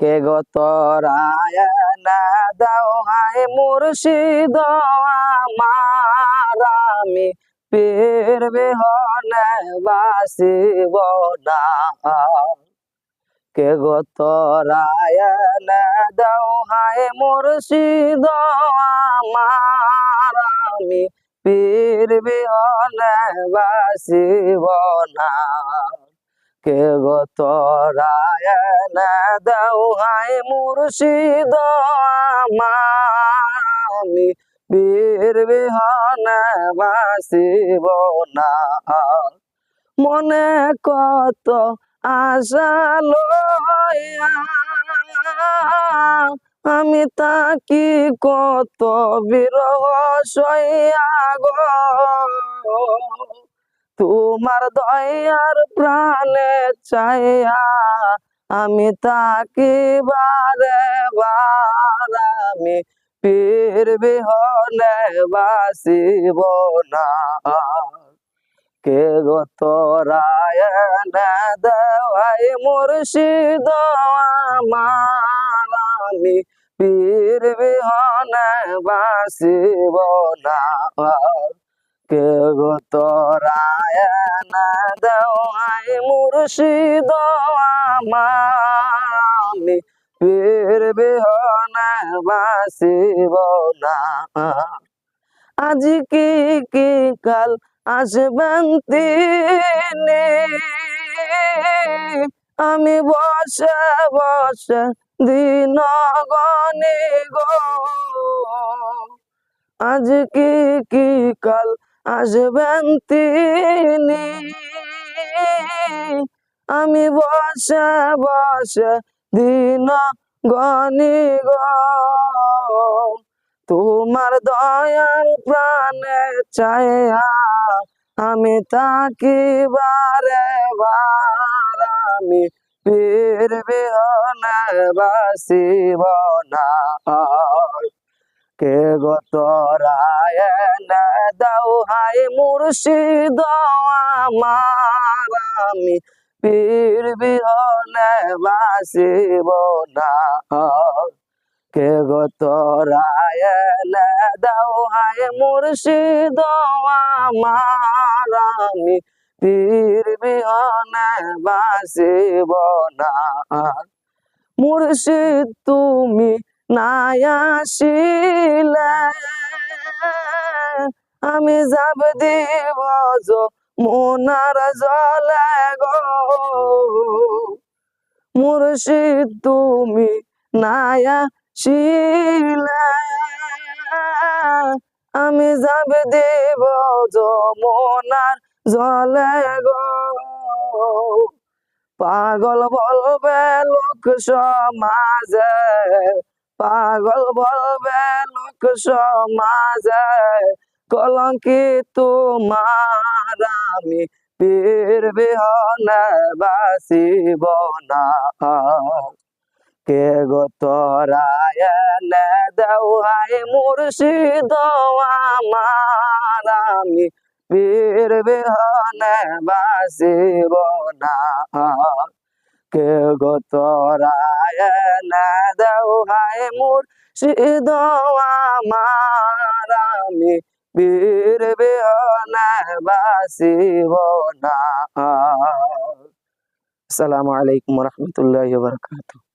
কে গো তোরায় না দাও? হায় মুর্শিদ, আমার আমি পীর বিহনে বাসিব না। কে গো তোরায় না দাও? হায় মুর্শিদ, আমার আমি পীর বিহনে বাসিব না। কে গো তোরায় না দাও হায় মুর্শিদ আমি। বীর বিহনে বাসিব না। মনে কত আশা লইয়া আমি তাকি কত বিরহ সইয়া গো। তোমার দয়ার প্রাণে চাইয়া আমি তাকি বারে বার আমি পীর বিহনে বাসিব না। কে গো তোরায় না দেওয়াই মুর্শিদ আমি পীর বিহনে বাসিব না। কে গো তোরায় না দেওয়াই মুর্শিদ আমি পীর বিহনে বাসিব না। আজ কি কি কাল আসবেন তিনি? আমি বসে বসে দিন গনে গো। আজ কি কি কাল আসবেন তিনি আমি বসে বসে দিন গনি তোমার দয়ার প্রাণে চায়া আমি তাকি বারে বার আমি পীর বাসিব না। কে গো তোরায় না দাও হাই মুর্শিদ আমার, আমি পীর বিহনে বাসিব না। কে গো তোরায় না দাও হাই মুর্শিদ আমার, আমি পীর বিহনে বাসিব না। মুর্শিদ তুমি নাই আসিলে। আমি যাব দিব মোনার জলে গো। মুর্শিদ, তুমি নায়া আসিলে। আমি যাব দেব যমুনার জলে গো। পাগল বলবে লোক সমাজে পাগল বলবে লোক সমাজে কলঙ্কি তোমার আমি পীর বিহনে বাসিব না। কে গো তোরায় নে দেও হাই মুর্শিদ আমার আমি পীর বিহনে বাসিব না। কে গো না দেও, হায় মোর সিদ আমার। আমি বীর বিহনে বাসিব না আসসালামু আলাইকুম রহমতুল্লাহ বারকাতুহ।